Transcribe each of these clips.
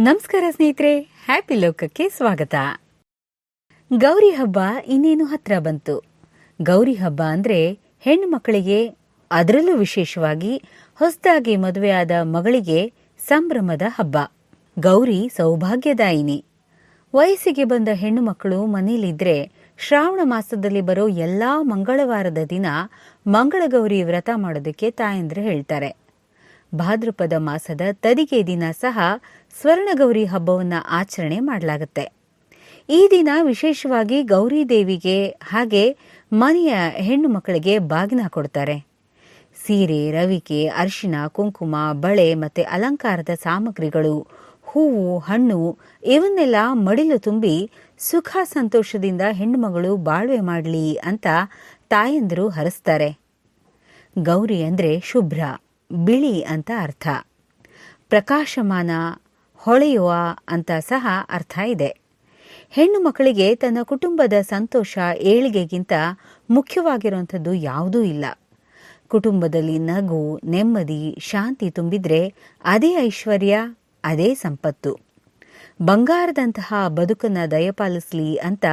ನಮಸ್ಕಾರ ಸ್ನೇಹಿತರೆ ಹ್ಯಾಪಿ ಲೋಕಕ್ಕೆ ಸ್ವಾಗತ. ಗೌರಿ ಹಬ್ಬ ಇನ್ನೇನು ಹತ್ರ ಬಂತು? ಗೌರಿ ಹಬ್ಬ ಅಂದ್ರೆ ಹೆಣ್ಣು ಮಕ್ಕಳಿಗೆ ಅದರಲ್ಲೂ ವಿಶೇಷವಾಗಿ ಹೊಸದಾಗಿ ಮದುವೆಯಾದ ಮಗಳಿಗೆ ಸಂಭ್ರಮದ ಹಬ್ಬ. ಗೌರಿ ಸೌಭಾಗ್ಯದಾಯಿನಿ. ವಯಸ್ಸಿಗೆ ಬಂದ ಹೆಣ್ಣು ಮಕ್ಕಳು ಮನೆಯಲ್ಲಿದ್ರೆ ಶ್ರಾವಣ ಮಾಸದಲ್ಲಿ ಬರೋ ಎಲ್ಲಾ ಮಂಗಳವಾರದ ದಿನ ಮಂಗಳಗೌರಿ ವ್ರತ ಮಾಡೋದಕ್ಕೆ ತಾಯಂದ್ರೆ ಹೇಳ್ತಾರೆ. ಭಾದ್ರಪದ ಮಾಸದ ತದಿಗೆ ದಿನ ಸಹ ಸ್ವರ್ಣಗೌರಿ ಹಬ್ಬವನ್ನು ಆಚರಣೆ ಮಾಡಲಾಗುತ್ತೆ. ಈ ದಿನ ವಿಶೇಷವಾಗಿ ಗೌರಿ ದೇವಿಗೆ ಹಾಗೆ ಮನೆಯ ಹೆಣ್ಣು ಮಕ್ಕಳಿಗೆ ಬಾಗಿನ ಕೊಡ್ತಾರೆ. ಸೀರೆ, ರವಿಕೆ ಅರಿಶಿನ ಕುಂಕುಮ, ಬಳೆ ಮತ್ತೆ ಅಲಂಕಾರದ ಸಾಮಗ್ರಿಗಳು, ಹೂವು, ಹಣ್ಣು ಇವನ್ನೆಲ್ಲ ಮಡಿಲು ತುಂಬಿ ಸುಖ ಸಂತೋಷದಿಂದ ಹೆಣ್ಣುಮಗಳು ಬಾಳ್ವೆ ಮಾಡಲಿ ಅಂತ ತಾಯಂದಿರು ಹರಿಸ್ತಾರೆ. ಗೌರಿ ಅಂದ್ರೆ ಶುಭ್ರ. ಬಿಳಿ ಅಂತ ಅರ್ಥ. ಪ್ರಕಾಶಮಾನ, ಹೊಳೆಯುವ ಅಂತ ಸಹ ಅರ್ಥ ಇದೆ. ಹೆಣ್ಣು ಮಕ್ಕಳಿಗೆ ತನ್ನ ಕುಟುಂಬದ ಸಂತೋಷ, ಏಳಿಗೆಗಿಂತ ಮುಖ್ಯವಾಗಿರುವಂಥದ್ದು ಯಾವುದೂ ಇಲ್ಲ. ಕುಟುಂಬದಲ್ಲಿ ನಗು, ನೆಮ್ಮದಿ, ಶಾಂತಿ ತುಂಬಿದ್ರೆ ಅದೇ ಐಶ್ವರ್ಯ, ಅದೇ ಸಂಪತ್ತು. ಬಂಗಾರದಂತಹ ಬದುಕನ್ನ ದಯಪಾಲಿಸಲಿ ಅಂತ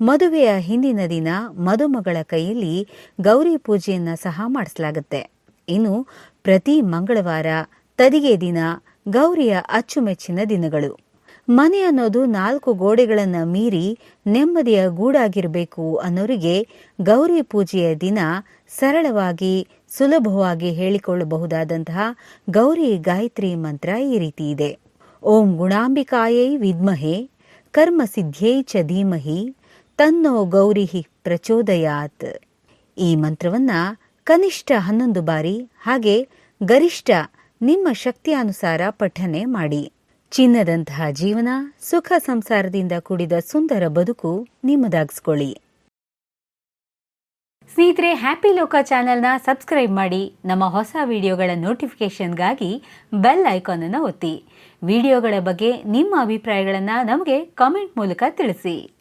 ಮದುವೆಯ ಹಿಂದಿನ ದಿನ ಮದುಮಗಳ ಕೈಯಲ್ಲಿ ಗೌರಿ ಪೂಜೆಯನ್ನ ಸಹ ಮಾಡಿಸಲಾಗುತ್ತೆ. ಇನ್ನು ಪ್ರತಿ ಮಂಗಳವಾರ ತದಿಗೆ ದಿನ ಗೌರಿಯ ಅಚ್ಚುಮೆಚ್ಚಿನ ದಿನಗಳು. ಮನೆ ಅನ್ನೋದು ನಾಲ್ಕು ಗೋಡೆಗಳನ್ನು ಮೀರಿ ನೆಮ್ಮದಿಯ ಗೂಡಾಗಿರಬೇಕು ಅನ್ನೋರಿಗೆ ಗೌರಿ ಪೂಜೆಯ ದಿನ ಸರಳವಾಗಿ, ಸುಲಭವಾಗಿ ಹೇಳಿಕೊಳ್ಳಬಹುದಾದಂತಹ ಗೌರಿ ಗಾಯತ್ರಿ ಮಂತ್ರ ಈ ರೀತಿ ಇದೆ. ಓಂ ಗುಣಾಂಬಿಕಾಯೈ ವಿದ್ಮಹೆ, ಕರ್ಮ ಸಿದ್ಧೇ ಚ ಧೀಮಹಿ, ತನ್ನೋ ಗೌರಿ ಪ್ರಚೋದಯಾತ್. ಈ ಮಂತ್ರವನ್ನ ಕನಿಷ್ಠ ಹನ್ನೊಂದು ಬಾರಿ, ಹಾಗೆ ಗರಿಷ್ಠ ನಿಮ್ಮ ಶಕ್ತಿಯಾನುಸಾರ ಪಠನೆ ಮಾಡಿ. ಚಿನ್ನದಂತಹ ಜೀವನ, ಸುಖ ಸಂಸಾರದಿಂದ ಕೂಡಿದ ಸುಂದರ ಬದುಕು ನಿಮ್ಮದಾಗಿಸ್ಕೊಳ್ಳಿ. ಸ್ನೇಹಿತರೆ, ಹ್ಯಾಪಿ ಲೋಕ ಚಾನೆಲ್ನ ಸಬ್ಸ್ಕ್ರೈಬ್ ಮಾಡಿ, ನಮ್ಮ ಹೊಸ ವಿಡಿಯೋಗಳ ನೋಟಿಫಿಕೇಷನ್ಗಾಗಿ ಬೆಲ್ ಐಕಾನ್ ಅನ್ನು ಒತ್ತಿ. ವಿಡಿಯೋಗಳ ಬಗ್ಗೆ ನಿಮ್ಮ ಅಭಿಪ್ರಾಯಗಳನ್ನು ನಮಗೆ ಕಾಮೆಂಟ್ ಮೂಲಕ ತಿಳಿಸಿ.